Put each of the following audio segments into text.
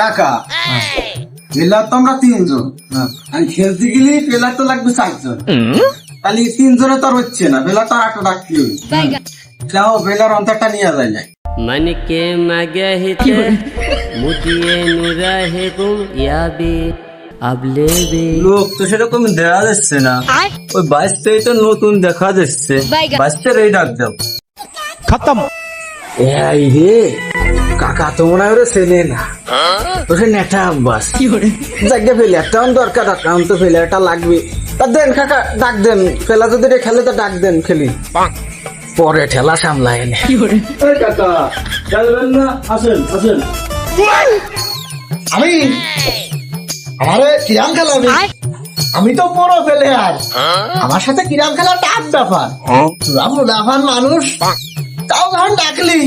কাকা প্লেয়ার তো আমরা তিনজন আর খেলতে গেলে প্লেয়ার তো লাগবে চারজন তাহলে তিনজনে তো আর হচ্ছে না প্লেয়ার তো আর একটা ডাকতে হবে যাও প্লেয়ার অন্তরটা নিয়ে যায় না मन के मगहित मुदिए नुरहिकुम याबी अबले बे লোক তো সেরকম দেখা যাচ্ছে না ওই বাইশটাই তো নতুন দেখা যাচ্ছে বাইগা। বাইশটার এই ডাক দাও এই রে কাকা তো মনে হয় ওরে চেনে না। তো সে নেটা আব্বাস জায়গা প্লেয়ারটা দরকার এখন তো প্লেয়ারটা লাগবে। তা দেন কাকা ডাক দেন। খেলা যদি খেলে তো ডাক দেন খেলি। পরে ঠেলা সামলায় এনে। কাকা না? আসেন আসেন। আমি আমারে কিরাম খেলাবি? আমি তো বড় প্লেয়ার আমার সাথে কিরাম খেলা টাক ব্যাপার। তোরা মুনাফান মানুষ। তাও যখন ডাকলি।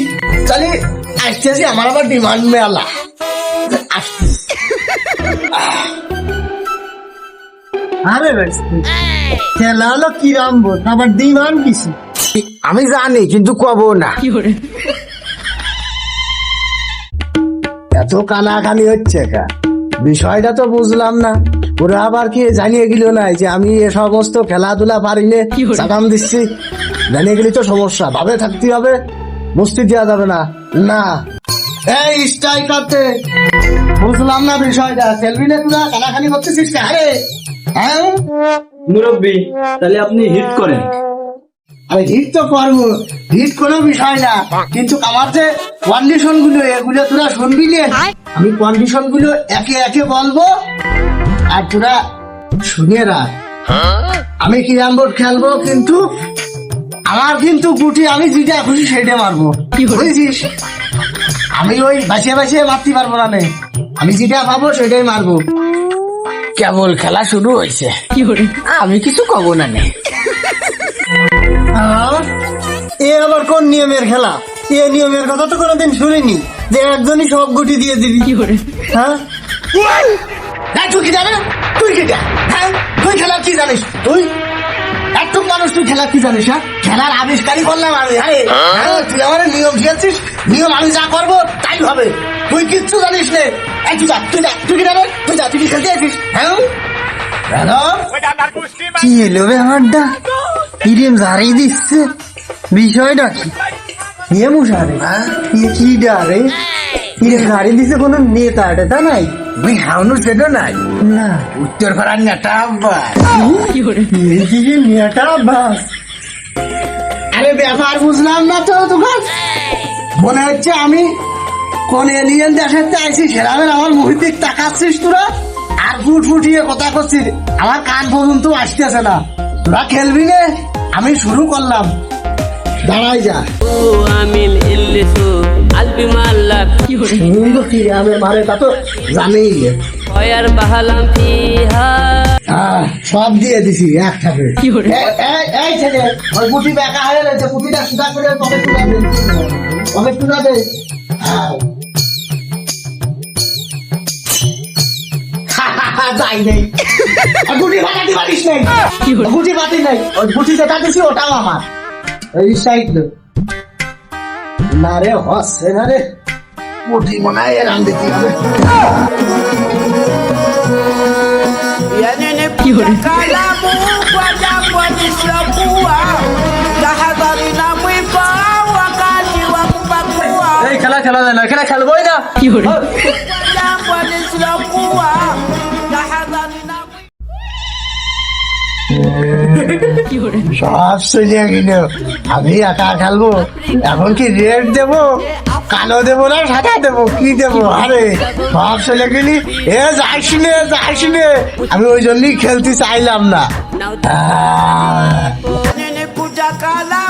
তাহলে আসতে আসি আমার আবার ডিমান্ড মেলা। আসছিস আরে খেলা হলো কিরাম বোধ আবার ডিমান্ড কিছু আমি জানি কিন্তু কব না। এত কানাকানি হচ্ছে কা? বিষয়টা তো বুঝলাম না। ওরা আবার কি জানিয়ে গেল না যে আমি এ সমস্ত খেলাধুলা পারি না সাকাম দিচ্ছি? জানিয়ে গেলি তো সমস্যা। ভাবে থাকতে হবে। বস্তি দেওয়া যাবে না। না। এই স্ট্রাইকারতে। বুঝলাম না বিষয়টা। খেলবি না তোরা কানাকানি করতেছিস কে? আরে। হ্যাঁ? মুরব্বী তাহলে আপনি হিট করেন। আমি হিট তো পারব হিট কোনো বিষয় না। কিন্তু আমার যে কন্ডিশনগুলো এগুলো তোরা শুনবি নে? আমি কন্ডিশনগুলো একে একে বলব। আর তোরা শুনে রাখ। আমি কিরাম বোর্ড খেলব কিন্তু আমার কিন্তু গুটি আমি যেটা খুশি সেটা মারবো। বুঝেছিস? আমি ওই বাঁচিয়ে বাঁচিয়ে মারতে পারব না। আমি যেটা পাবো সেটাই মারবো। কেবল খেলা শুরু হয়েছে। আমি কিছু কব না নে। এ আবার কোন নিয়মের খেলা? এ নিয়মের কথা তো কোনোদিন শুনিনি। যে একজনই সব গুটি দিয়ে দিবি। হ্যাঁ? হ্যাঁ তুই কি জানিস? তুই কি জানিস? হ্যাঁ? তুই খেলা কি জানিস? তুই? একটু মানুষ তুই খেলা কি জানিস হ্যাঁ? খেলার আবিষ্কারই করলাম আমি। আরে হ্যাঁ? তুই আমার নিয়ম খেলছিস নিয়ম আমি যা করব তাই হবে। তুই কিচ্ছু জানিস নে। তুই যা তুই যা তুই কি জানিস তুই যা তুই কি খেলতে আছিস? হ্যাঁ? কি এলো ব্যাপারটা ইরেম ঝাড়ি দিচ্ছে? বিষয়টা কি? ইয়ে মুশারে ইয়ে কি ডারে? ইরেম ঝাড়ি দিচ্ছে কোনো নেতা টেতা নাই? আমি হাউনু সেটা নাই। না। উত্তর পাড়ার নেতা আব্বা এই কি যে মেয়েটা বাস আরে ব্যাপার বুঝলাম না তো দোকান মনে হচ্ছে আমি কোন এলিয়েন দেশের চাইছি সেরামের আমার দিক তাকাচ্ছিস তোরা। আর ফুট ফুটিয়ে কথা করছিস আমার কান পর্যন্ত আসতেছে না। তোরা খেলবি নে আমি শুরু করলাম। দাঁড়াই যা। আমি মারে তা তো জানেই। নে। বাহালাম সব দিয়ে দিছি একসাথে এই- এই- এই ছেলে ওই পুঁটি বেকা হয়ে রয়েছে পুঁটিটা সুদা করে পকেট পকেট। যাই নেই। গুটি বাটাতে পারিস নাই। গুটি বাটি নাই। ওই গুটি যেটা দিছি ওটাও আমার। এই সাইড না রে হসে না রে। গুটি মনে হয় এরাম দিতে হবে। এই খেলা খেলা যায় না খেলা খেলবোই না সব গেল। আমি একা খেলব এখন কি রেড দেবো কালো দেবো না সাদা দেবো কি দেবো? আরে সব ছেলে গেলি। এ যাইস নে যাইস নে। আমি ওই জন্যই খেলতে চাইলাম না। পূজা Nene